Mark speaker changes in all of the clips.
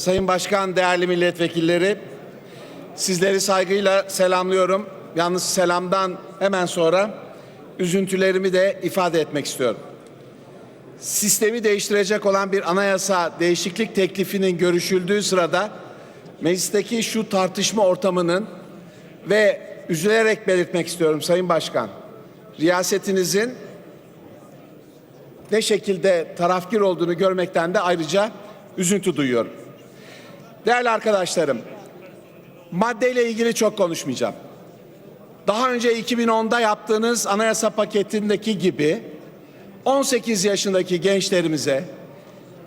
Speaker 1: Sayın Başkan, değerli milletvekilleri, sizleri saygıyla selamlıyorum. Yalnız selamdan hemen sonra üzüntülerimi de ifade etmek istiyorum. Sistemi değiştirecek olan bir anayasa değişiklik teklifinin görüşüldüğü sırada meclisteki şu tartışma ortamının ve üzülerek belirtmek istiyorum Sayın Başkan, riyasetinizin ne şekilde tarafgir olduğunu görmekten de ayrıca üzüntü duyuyorum. Değerli arkadaşlarım, maddeyle ilgili çok konuşmayacağım. Daha önce 2010'da yaptığınız anayasa paketindeki gibi 18 yaşındaki gençlerimize,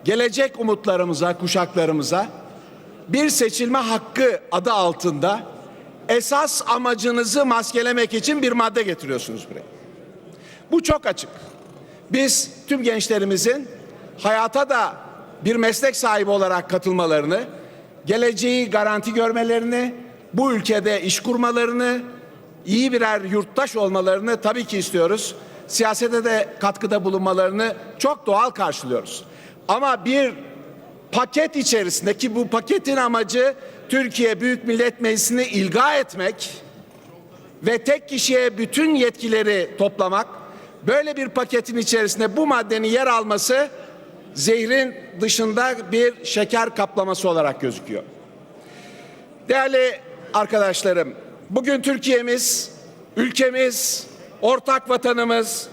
Speaker 1: gelecek umutlarımıza, kuşaklarımıza bir seçilme hakkı adı altında esas amacınızı maskelemek için bir madde getiriyorsunuz buraya. Bu çok açık. Biz tüm gençlerimizin hayata da bir meslek sahibi olarak katılmalarını, geleceği garanti görmelerini, bu ülkede iş kurmalarını, iyi birer yurttaş olmalarını tabii ki istiyoruz. Siyasete de katkıda bulunmalarını çok doğal karşılıyoruz. Ama bir paket içerisinde ki bu paketin amacı Türkiye Büyük Millet Meclisi'ni ilga etmek ve tek kişiye bütün yetkileri toplamak, böyle bir paketin içerisinde bu maddenin yer alması zehrin dışında bir şeker kaplaması olarak gözüküyor. Değerli arkadaşlarım, bugün Türkiye'miz, ülkemiz, ortak vatanımız,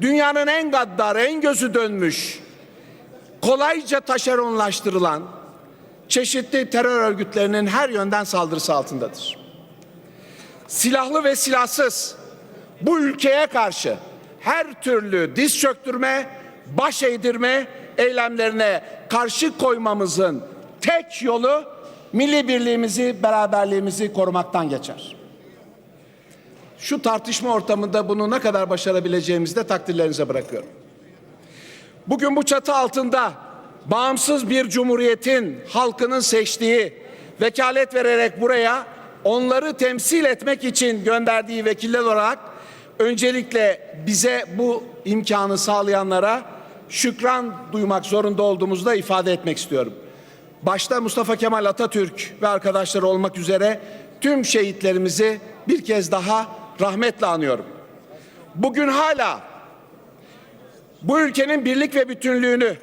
Speaker 1: dünyanın en gaddar, en gözü dönmüş, kolayca taşeronlaştırılan çeşitli terör örgütlerinin her yönden saldırısı altındadır. Silahlı ve silahsız bu ülkeye karşı her türlü diz çöktürme, baş eğdirme eylemlerine karşı koymamızın tek yolu milli birliğimizi, beraberliğimizi korumaktan geçer. Şu tartışma ortamında bunu ne kadar başarabileceğimizi de takdirlerinize bırakıyorum. Bugün bu çatı altında bağımsız bir cumhuriyetin halkının seçtiği, vekalet vererek buraya onları temsil etmek için gönderdiği vekiller olarak öncelikle bize bu imkanı sağlayanlara şükran duymak zorunda olduğumuzu da ifade etmek istiyorum. Başta Mustafa Kemal Atatürk ve arkadaşları olmak üzere tüm şehitlerimizi bir kez daha rahmetle anıyorum. Bugün hala bu ülkenin birlik ve bütünlüğünü,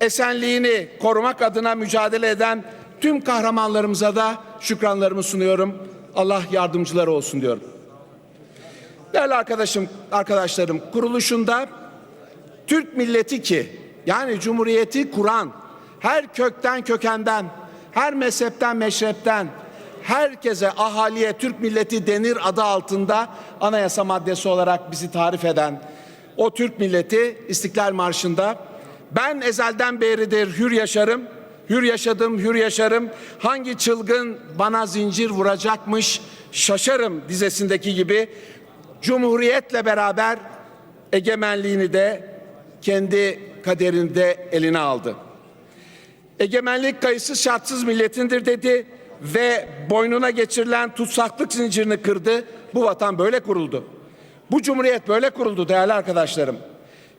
Speaker 1: esenliğini korumak adına mücadele eden tüm kahramanlarımıza da şükranlarımı sunuyorum. Allah yardımcıları olsun diyorum. Değerli arkadaşım, arkadaşlarım, kuruluşunda Türk milleti ki yani cumhuriyeti kuran her kökten kökenden, her mezhepten meşrepten herkese ahaliye Türk milleti denir adı altında anayasa maddesi olarak bizi tarif eden o Türk milleti İstiklal Marşı'nda ben ezelden beridir hür yaşarım, hür yaşadım, hür yaşarım. Hangi çılgın bana zincir vuracakmış şaşarım dizesindeki gibi Cumhuriyetle beraber egemenliğini de kendi kaderini de eline aldı. Egemenlik kayıtsız şartsız milletindir dedi ve boynuna geçirilen tutsaklık zincirini kırdı. Bu vatan böyle kuruldu. Bu cumhuriyet böyle kuruldu değerli arkadaşlarım.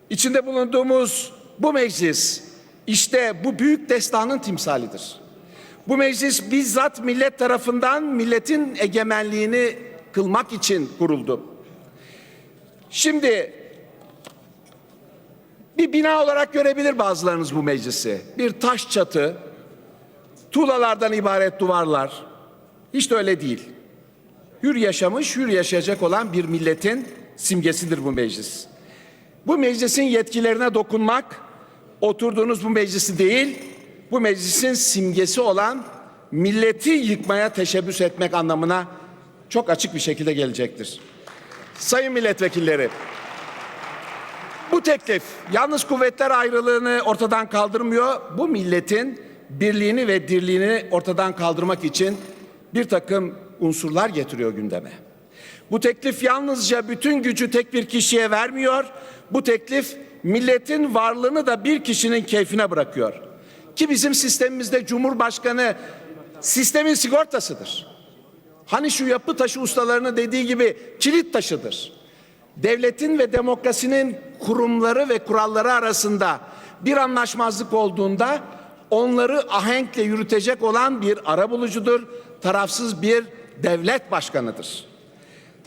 Speaker 1: İçinde bulunduğumuz bu meclis işte bu büyük destanın timsalidir. Bu meclis bizzat millet tarafından milletin egemenliğini kılmak için kuruldu. Şimdi bir bina olarak görebilir bazılarınız bu meclisi. Bir taş çatı, tuğlalardan ibaret duvarlar. Hiç de öyle değil. Hür yaşamış, hür yaşayacak olan bir milletin simgesidir bu meclis. Bu meclisin yetkilerine dokunmak, oturduğunuz bu meclisi değil, bu meclisin simgesi olan milleti yıkmaya teşebbüs etmek anlamına çok açık bir şekilde gelecektir. Sayın milletvekilleri, bu teklif yalnız kuvvetler ayrılığını ortadan kaldırmıyor. Bu milletin birliğini ve dirliğini ortadan kaldırmak için bir takım unsurlar getiriyor gündeme. Bu teklif yalnızca bütün gücü tek bir kişiye vermiyor. Bu teklif milletin varlığını da bir kişinin keyfine bırakıyor. Ki bizim sistemimizde Cumhurbaşkanı sistemin sigortasıdır. Hani şu yapı taşı ustalarının dediği gibi kilit taşıdır. Devletin ve demokrasinin kurumları ve kuralları arasında bir anlaşmazlık olduğunda onları ahenkle yürütecek olan bir arabulucudur, tarafsız bir devlet başkanıdır.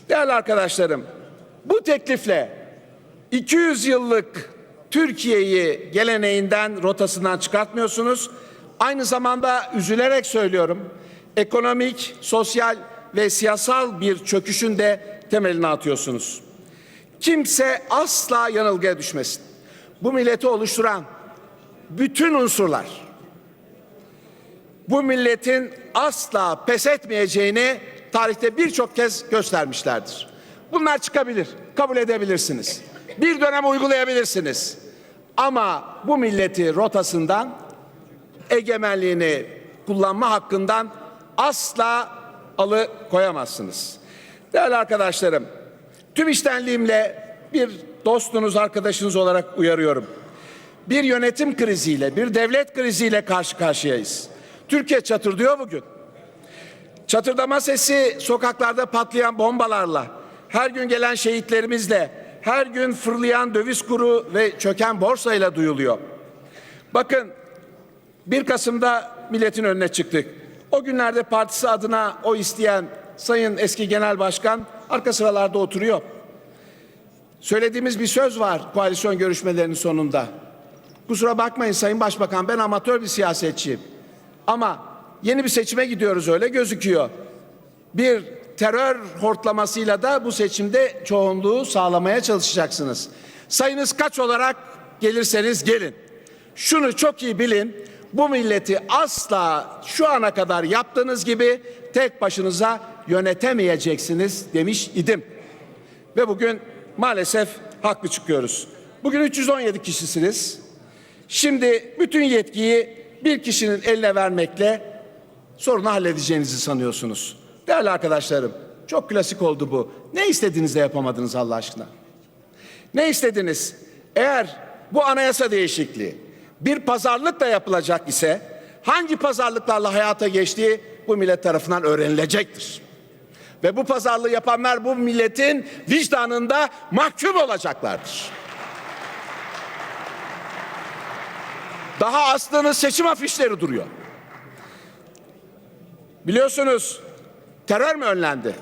Speaker 1: Değerli arkadaşlarım, bu teklifle 200 yıllık Türkiye'yi geleneğinden, rotasından çıkartmıyorsunuz. Aynı zamanda üzülerek söylüyorum, ekonomik, sosyal ve siyasal bir çöküşün de temelini atıyorsunuz. Kimse asla yanılgıya düşmesin. Bu milleti oluşturan bütün unsurlar bu milletin asla pes etmeyeceğini tarihte birçok kez göstermişlerdir. Bunlar çıkabilir, kabul edebilirsiniz. Bir dönem uygulayabilirsiniz. Ama bu milleti rotasından, egemenliğini kullanma hakkından asla alı koyamazsınız. Değerli arkadaşlarım, tüm iştenliğimle bir dostunuz, arkadaşınız olarak uyarıyorum. Bir yönetim kriziyle, bir devlet kriziyle karşı karşıyayız. Türkiye çatırdıyor bugün. Çatırdama sesi sokaklarda patlayan bombalarla, her gün gelen şehitlerimizle, her gün fırlayan döviz kuru ve çöken borsayla duyuluyor. Bakın 1 Kasım'da milletin önüne çıktık. O günlerde partisi adına o isteyen Sayın eski Genel Başkan arka sıralarda oturuyor. Söylediğimiz bir söz var koalisyon görüşmelerinin sonunda. Kusura bakmayın Sayın Başbakan ben amatör bir siyasetçiyim. Ama yeni bir seçime gidiyoruz öyle gözüküyor. Bir terör hortlamasıyla da bu seçimde çoğunluğu sağlamaya çalışacaksınız. Sayınız kaç olarak gelirseniz gelin. Şunu çok iyi bilin. Bu milleti asla şu ana kadar yaptığınız gibi tek başınıza yönetemeyeceksiniz demiş idim. Ve bugün maalesef haklı çıkıyoruz. Bugün 317 kişisiniz. Şimdi bütün yetkiyi bir kişinin eline vermekle sorunu halledeceğinizi sanıyorsunuz. Değerli arkadaşlarım, çok klasik oldu bu. Ne istediğiniz de yapamadınız Allah aşkına. Ne istediniz? Eğer bu anayasa değişikliği bir pazarlık da yapılacak ise hangi pazarlıklarla hayata geçtiği bu millet tarafından öğrenilecektir. Ve bu pazarlığı yapanlar bu milletin vicdanında mahkum olacaklardır. Daha aslında seçim afişleri duruyor. Biliyorsunuz terör mü önlendi?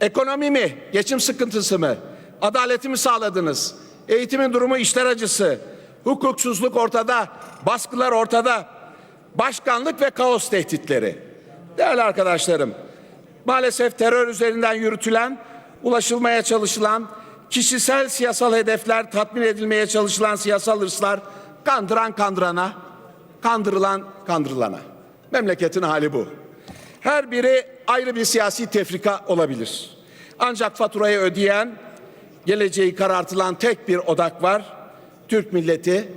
Speaker 1: Ekonomi mi? Geçim sıkıntısı mı? Adaleti mi sağladınız? Eğitimin durumu işler acısı. Hukuksuzluk ortada. Baskılar ortada. Başkanlık ve kaos tehditleri. Değerli arkadaşlarım, maalesef terör üzerinden yürütülen, ulaşılmaya çalışılan, kişisel siyasal hedefler tatmin edilmeye çalışılan siyasal hırslar kandıran kandırana, kandırılan kandırılana. Memleketin hali bu. Her biri ayrı bir siyasi tefrika olabilir. Ancak faturayı ödeyen, geleceği karartılan tek bir odak var. Türk milleti,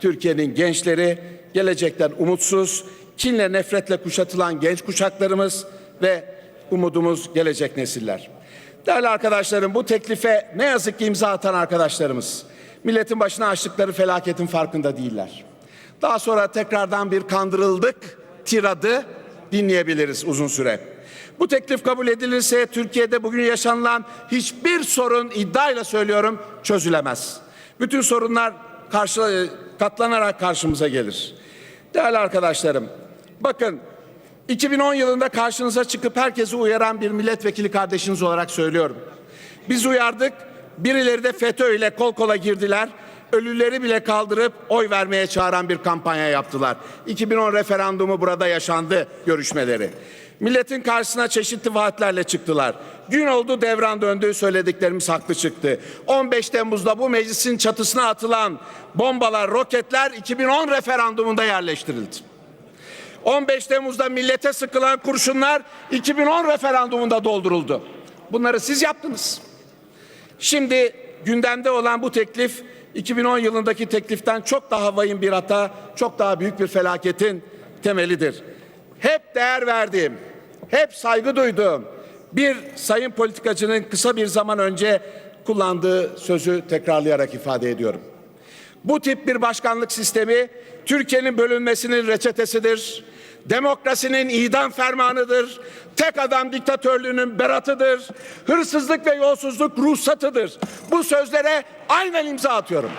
Speaker 1: Türkiye'nin gençleri, gelecekten umutsuz, kinle nefretle kuşatılan genç kuşaklarımız ve umudumuz gelecek nesiller. Değerli arkadaşlarım bu teklife ne yazık ki imza atan arkadaşlarımız milletin başına açtıkları felaketin farkında değiller. Daha sonra tekrardan bir kandırıldık tiradı dinleyebiliriz uzun süre. Bu teklif kabul edilirse Türkiye'de bugün yaşanılan hiçbir sorun iddiayla söylüyorum çözülemez. Bütün sorunlar karşı, katlanarak karşımıza gelir. Değerli arkadaşlarım, bakın 2010 yılında karşınıza çıkıp herkesi uyaran bir milletvekili kardeşiniz olarak söylüyorum. Biz uyardık, birileri de FETÖ ile kol kola girdiler. Ölüleri bile kaldırıp oy vermeye çağıran bir kampanya yaptılar. 2010 referandumu burada yaşandı görüşmeleri. Milletin karşısına çeşitli vaatlerle çıktılar. Gün oldu devran döndü söylediklerimiz haklı çıktı. 15 Temmuz'da bu meclisin çatısına atılan bombalar, roketler 2010 referandumunda yerleştirildi. 15 Temmuz'da millete sıkılan kurşunlar 2010 referandumunda dolduruldu. Bunları siz yaptınız. Şimdi gündemde olan bu teklif 2010 yılındaki tekliften çok daha vahim bir hata, çok daha büyük bir felaketin temelidir. Hep değer verdiğim, hep saygı duyduğum bir sayın politikacının kısa bir zaman önce kullandığı sözü tekrarlayarak ifade ediyorum. Bu tip bir başkanlık sistemi Türkiye'nin bölünmesinin reçetesidir. Demokrasinin idam fermanıdır. Tek adam diktatörlüğünün beratıdır. Hırsızlık ve yolsuzluk ruhsatıdır. Bu sözlere aynen imza atıyorum.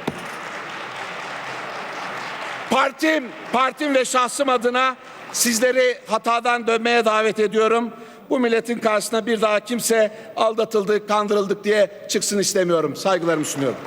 Speaker 1: Partim, partim ve şahsım adına sizleri hatadan dönmeye davet ediyorum. Bu milletin karşısına bir daha kimse aldatıldık, kandırıldık diye çıksın istemiyorum. Saygılarımı sunuyorum.